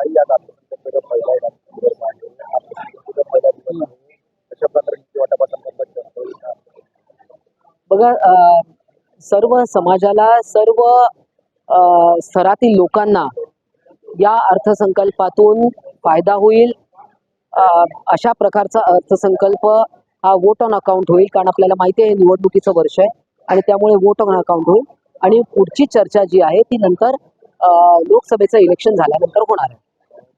ताई आज अर्थसंकल्पाचा पहिला आहे. पहिला दिवस आहे. अशा प्रकारे किती वाटापासून होईल का? बघा सर्व समाजाला सर्व स्तरातील लोकांना या अर्थसंकल्पातून फायदा होईल अशा प्रकारचा अर्थसंकल्प हा वोट ऑन अकाउंट होईल कारण आपल्याला माहिती आहे निवडणुकीचं वर्ष आहे आणि त्यामुळे वोट ऑन अकाउंट होईल आणि पुढची चर्चा जी आहे ती नंतर लोकसभेचं इलेक्शन झाल्यानंतर होणार आहे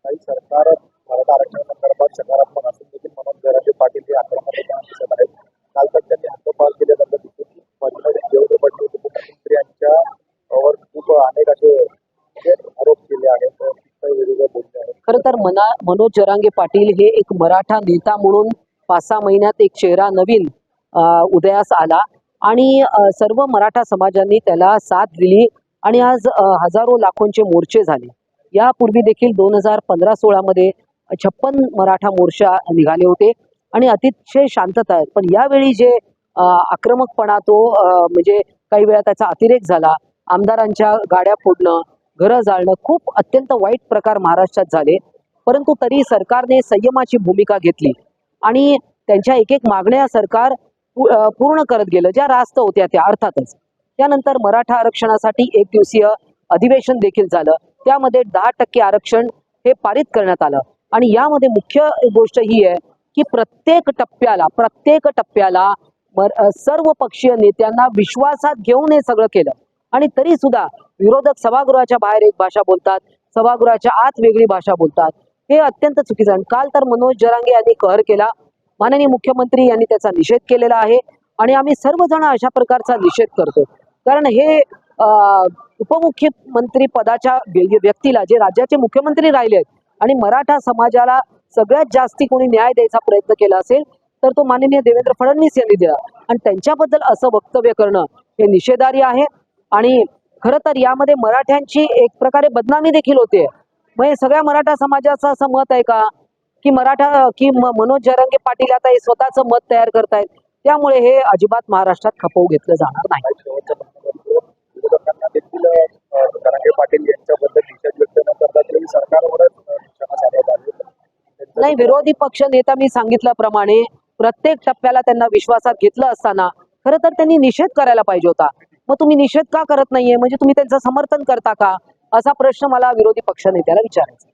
काही सरकार मराठा आरक्षणासंदर्भात सकारात्मक असून देखील मनोज जरांगे पाटील हे आक्रमक होताना दिसत आहेत. काल तर त्यांनी हद्दपाल केले जातं दिसून मध्ये देवेंद्र फडणवीस उपमुख्यमंत्री यांच्या वर खूप अनेक असे आरोप केले आहेत. खर तर मना मनोज जरांगे पाटील हे एक मराठा नेता म्हणून पाच सहा महिन्यात एक चेहरा नवीन उदयास आला. आणि सर्व मराठा समाजांनी त्याला साथ दिली आणि आज हजारो लाखोंचे मोर्चे झाले. यापूर्वी देखील दोन हजार पंधरा सोळामध्ये छप्पन मराठा मोर्चा निघाले होते आणि अतिशय शांतता आहे. पण यावेळी जे आक्रमकपणा तो म्हणजे काही वेळा त्याचा अतिरेक झाला आमदारांच्या गाड्या फोडणं घरं जाळणं खूप अत्यंत वाईट प्रकार महाराष्ट्रात झाले. परंतु तरी सरकारने संयमाची भूमिका घेतली आणि त्यांच्या एक एक मागण्या सरकार पूर्ण करत गेलं ज्या रास्त होत्या त्या अर्थातच. त्यानंतर मराठा आरक्षणासाठी एक दिवसीय अधिवेशन देखील झालं. त्यामध्ये दहा टक्के आरक्षण हे पारित करण्यात आलं. आणि यामध्ये मुख्य गोष्ट ही आहे की प्रत्येक टप्प्याला प्रत्येक टप्प्याला सर्व पक्षीय नेत्यांना विश्वासात घेऊन हे सगळं केलं. आणि तरी सुद्धा विरोधक सभागृहाच्या बाहेर एक भाषा बोलतात सभागृहाच्या आत वेगळी भाषा बोलतात. हे अत्यंत चुकीचं आणि काल तर मनोज जरांगे यांनी कहर केला. माननीय मुख्यमंत्री यांनी त्याचा निषेध केलेला आहे. आणि आम्ही सर्वजण अशा प्रकारचा निषेध करतो. कारण हे उपमुख्यमंत्री पदाच्या व्यक्तीला जे राज्याचे मुख्यमंत्री राहिले आहेत आणि मराठा समाजाला सगळ्यात जास्ती कोणी न्याय द्यायचा प्रयत्न केला असेल तर तो माननीय देवेंद्र फडणवीस यांनी दिला. आणि त्यांच्याबद्दल असं वक्तव्य करणं हे निषेधार्य आहे. आणि खरं तर यामध्ये मराठ्यांची एक प्रकारे बदनामी देखील होते. मग हे सगळ्या मराठा समाजाचं असं मत आहे का? की मराठा की मनोज जरांगे पाटील आता हे स्वतःचं मत तयार करतायत त्यामुळे हे अजिबात महाराष्ट्रात खपवू घेतलं जाणार नाही काही शेवटच्या प्रश्नामध्ये विरोधकांना देखील अ, जरांगे पाटील यांच्याबद्दल निषेध व्यक्त न करता तरी सरकारवरच अ, निशाणा साधत आहे त्यांचं नाही विरोधी पक्ष नेता मी सांगितल्याप्रमाणे प्रत्येक टप्प्याला त्यांना विश्वासात घेतलं असताना खरं तर त्यांनी निषेध करायला पाहिजे होता. मग तुम्ही निषेध का करत नाहीये? म्हणजे तुम्ही त्यांचं समर्थन करता का? असा प्रश्न मला विरोधी पक्ष नेत्याला विचारायचा